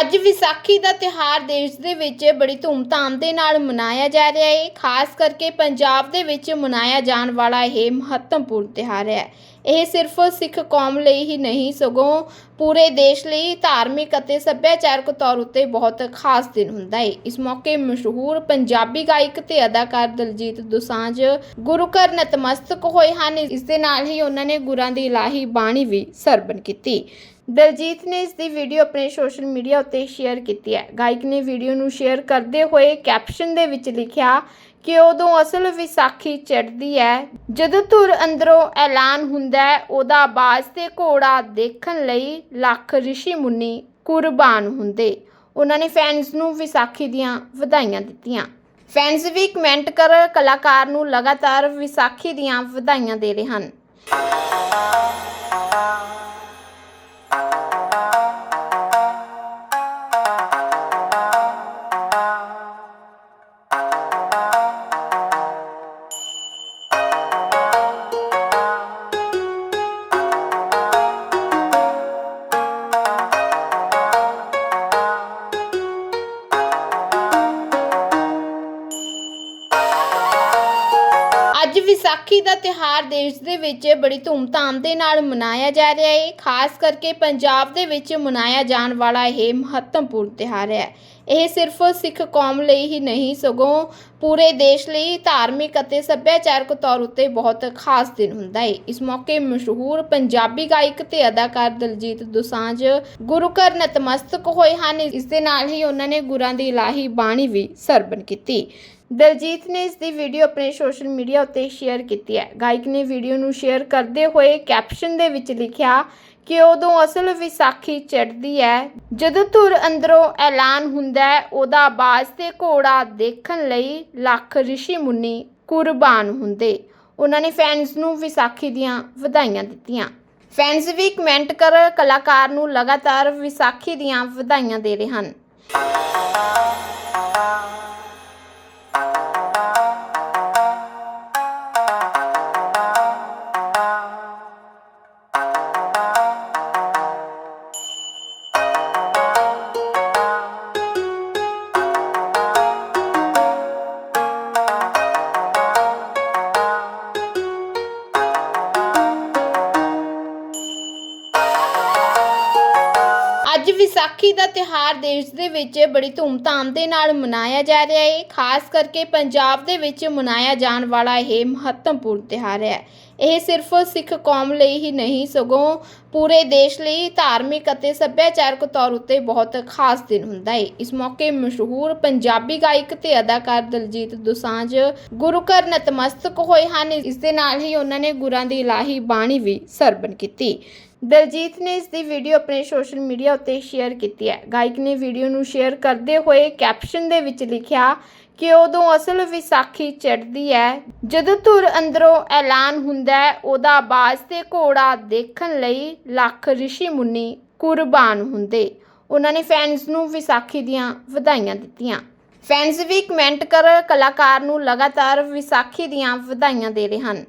ਅੱਜ ਵਿਸਾਖੀ ਦਾ ਤਿਉਹਾਰ ਦੇਸ਼ ਦੇ ਵਿੱਚ ਬੜੀ ਧੂਮਧਾਮ ਦੇ ਨਾਲ ਮਨਾਇਆ ਜਾ ਰਿਹਾ ਹੈ। ਖਾਸ ਕਰਕੇ ਪੰਜਾਬ ਦੇ ਵਿੱਚ ਮਨਾਇਆ ਜਾਣ ਵਾਲਾ ਇਹ ਮਹੱਤਵਪੂਰਨ ਤਿਉਹਾਰ ਹੈ। ਇਹ ਸਿਰਫ ਸਿੱਖ ਕੌਮ ਲਈ ਹੀ ਨਹੀਂ, ਸਗੋਂ ਪੂਰੇ ਦੇਸ਼ ਲਈ ਧਾਰਮਿਕ ਅਤੇ ਸੱਭਿਆਚਾਰਕ ਤੌਰ ਉੱਤੇ ਬਹੁਤ ਖਾਸ ਦਿਨ ਹੁੰਦਾ ਹੈ। ਇਸ ਮੌਕੇ ਮਸ਼ਹੂਰ ਪੰਜਾਬੀ ਗਾਇਕ ਤੇ ਅਦਾਕਾਰ ਦਲਜੀਤ ਦੋਸਾਂਝ, ਗੁਰੂ ਘਰ ਨਤਮਸਤਕ ਹੋਏ ਹਨ। ਇਸ ਦੇ ਨਾਲ ਹੀ ਉਹਨਾਂ ਨੇ ਗੁਰਾਂ ਦੀ ਇਲਾਹੀ ਬਾਣੀ ਵੀ ਸਰਵਣ ਕੀਤੀ। ਦਲਜੀਤ ਨੇ ਇਸ ਦੀ ਵੀਡੀਓ ਆਪਣੇ ਸੋਸ਼ਲ ਮੀਡੀਆ ਉੱਤੇ ਸ਼ੇਅਰ ਕੀਤੀ ਹੈ। ਗਾਇਕ ਨੇ ਵੀਡੀਓ ਨੂੰ ਸ਼ੇਅਰ ਕਰਦੇ ਹੋਏ ਕੈਪਸ਼ਨ ਦੇ ਵਿੱਚ ਲਿਖਿਆ ਕਿ ਉਦੋਂ ਅਸਲ ਵਿਸਾਖੀ ਚੜ੍ਹਦੀ ਹੈ। ਜਦੋਂ ਧੁਰ ਅੰਦਰੋਂ ਐਲਾਨ ਹੁੰਦਾ ਹੈ, ਉਹਦਾ ਬਾਜ਼ ਤੇ ਘੋੜਾ ਦੇਖਣ ਲਈ ਲੱਖ ਰਿਸ਼ੀ ਮੁੰਨੀ ਕੁਰਬਾਨ ਹੁੰਦੇ। ਉਹਨਾਂ ਨੇ ਫੈਨਸ ਨੂੰ ਵਿਸਾਖੀ ਦੀਆਂ ਵਧਾਈਆਂ ਦਿੱਤੀਆਂ। ਫੈਨਸ ਵੀ ਕਮੈਂਟ ਕਰ, ਕਲਾਕਾਰ ਨੂੰ ਲਗਾਤਾਰ ਵਿਸਾਖੀ ਦੀਆਂ ਵਧਾਈਆਂ ਦੇ ਰਹੇ ਹਨ। ਵਿਸਾਖੀ ਦਾ ਤਿਉਹਾਰ ਦੇਸ਼ ਦੇ ਵਿੱਚ ਬੜੀ ਧੂਮਧਾਮ ਦੇ ਨਾਲ ਮਨਾਇਆ ਜਾ ਰਿਹਾ ਹੈ। ਖਾਸ ਕਰਕੇ ਪੰਜਾਬ ਦੇ ਵਿੱਚ ਮਨਾਇਆ ਜਾਣ ਵਾਲਾ ਇਹ ਮਹੱਤਵਪੂਰਨ ਤਿਉਹਾਰ ਹੈ। ਇਹ ਸਿਰਫ ਸਿੱਖ ਕੌਮ ਲਈ ਹੀ ਨਹੀਂ, ਸਗੋਂ ਪੂਰੇ ਦੇਸ਼ ਲਈ ਧਾਰਮਿਕ ਅਤੇ ਸੱਭਿਆਚਾਰਕ ਤੌਰ ਉੱਤੇ ਬਹੁਤ ਖਾਸ ਦਿਨ ਹੁੰਦਾ ਹੈ ਇਸ ਮੌਕੇ ਮਸ਼ਹੂਰ ਪੰਜਾਬੀ ਗਾਇਕ ਤੇ ਅਦਾਕਾਰ ਦਲਜੀਤ ਦੋਸਾਂਝ ਗੁਰੂ ਘਰ ਨਤਮਸਤਕ ਹੋਏ ਹਨ। ਇਸ ਦੇ ਨਾਲ ਹੀ ਉਹਨਾਂ ਨੇ ਗੁਰਾਂ ਦੀ ਇਲਾਹੀ ਬਾਣੀ ਵੀ ਸਰਵਣ ਕੀਤੀ। ਦਲਜੀਤ ਨੇ ਇਸ ਦੀ ਵੀਡੀਓ ਆਪਣੇ ਸੋਸ਼ਲ ਮੀਡੀਆ ਉੱਤੇ ਸ਼ੇਅਰ ਕੀਤੀ ਹੈ। ਗਾਇਕ ਨੇ ਵੀਡੀਓ ਨੂੰ ਸ਼ੇਅਰ ਕਰਦੇ ਹੋਏ ਕੈਪਸ਼ਨ ਦੇ ਵਿੱਚ ਲਿਖਿਆ ਕਿ ਉਦੋਂ ਅਸਲ ਵਿਸਾਖੀ ਚੜ੍ਹਦੀ ਹੈ ਜਦੋਂ ਧੁਰ ਅੰਦਰੋਂ ਐਲਾਨ ਹੁੰਦਾ ਹੈ ਉਹਦਾ ਬਾਜ਼ ਤੇ ਘੋੜਾ ਦੇਖਣ ਲਈ ਲੱਖ ਰਿਸ਼ੀ ਮੁੰਨੀ ਕੁਰਬਾਨ ਹੁੰਦੇ। ਉਹਨਾਂ ਨੇ ਫੈਨਸ ਨੂੰ ਵਿਸਾਖੀ ਦੀਆਂ ਵਧਾਈਆਂ ਦਿੱਤੀਆਂ। ਫੈਨਸ ਵੀ ਕਮੈਂਟ ਕਰ ਕਲਾਕਾਰ ਨੂੰ ਲਗਾਤਾਰ ਵਿਸਾਖੀ ਦੀਆਂ ਵਧਾਈਆਂ ਦੇ ਰਹੇ ਹਨ। ਅੱਜ ਵਿਸਾਖੀ ਦਾ ਤਿਉਹਾਰ ਦੇਸ਼ ਦੇ ਵਿੱਚ ਬੜੀ ਧੂਮਧਾਮ ਦੇ ਨਾਲ ਮਨਾਇਆ ਜਾ ਰਿਹਾ ਹੈ। ਖਾਸ ਕਰਕੇ ਪੰਜਾਬ ਦੇ ਵਿੱਚ ਮਨਾਇਆ ਜਾਣ ਵਾਲਾ ਇਹ ਮਹੱਤਵਪੂਰਨ ਤਿਉਹਾਰ ਹੈ। ਇਹ ਸਿਰਫ ਸਿੱਖ ਕੌਮ ਲਈ ਹੀ ਨਹੀਂ, ਸਗੋਂ ਪੂਰੇ ਦੇਸ਼ ਲਈ ਧਾਰਮਿਕ ਅਤੇ ਸੱਭਿਆਚਾਰਕ ਤੌਰ ਉੱਤੇ ਬਹੁਤ ਖਾਸ ਦਿਨ ਹੁੰਦਾ ਹੈ। ਇਸ ਮੌਕੇ ਮਸ਼ਹੂਰ ਪੰਜਾਬੀ ਗਾਇਕ ਤੇ ਅਦਾਕਾਰ ਦਲਜੀਤ ਦੁਸਾਂਝ, ਗੁਰੂ ਘਰ ਨਤਮਸਤਕ ਹੋਏ ਹਨ। ਇਸ ਦੇ ਨਾਲ ਹੀ ਉਹਨਾਂ ਨੇ ਗੁਰਾਂ ਦੀ ਇਲਾਹੀ ਬਾਣੀ ਵੀ ਸਰਵਣ ਕੀਤੀ। ਦਲਜੀਤ ਨੇ ਇਸ ਦੀ ਵੀਡੀਓ ਆਪਣੇ ਸੋਸ਼ਲ ਮੀਡੀਆ ਉੱਤੇ ਸ਼ੇਅਰ ਕੀਤੀ ਹੈ। ਗਾਇਕ ਨੇ ਵੀਡੀਓ ਨੂੰ ਸ਼ੇਅਰ ਕਰਦੇ ਹੋਏ ਕੈਪਸ਼ਨ ਦੇ ਵਿੱਚ ਲਿਖਿਆ ਕਿ ਉਦੋਂ ਅਸਲ ਵਿਸਾਖੀ ਚੜ੍ਹਦੀ ਹੈ। ਜਦੋਂ ਧੁਰ ਅੰਦਰੋਂ ਐਲਾਨ ਹੁੰਦਾ ਹੈ, ਉਹਦਾ ਬਾਜ਼ ਤੇ ਘੋੜਾ ਦੇਖਣ ਲਈ ਲੱਖ ਰਿਸ਼ੀ ਮੁੰਨੀ ਕੁਰਬਾਨ ਹੁੰਦੇ। ਉਹਨਾਂ ਨੇ ਫੈਨਸ ਨੂੰ ਵਿਸਾਖੀ ਦੀਆਂ ਵਧਾਈਆਂ ਦਿੱਤੀਆਂ। ਫੈਨਸ ਵੀ ਕਮੈਂਟ ਕਰ ਕਲਾਕਾਰ ਨੂੰ ਲਗਾਤਾਰ ਵਿਸਾਖੀ ਦੀਆਂ ਵਧਾਈਆਂ ਦੇ ਰਹੇ ਹਨ।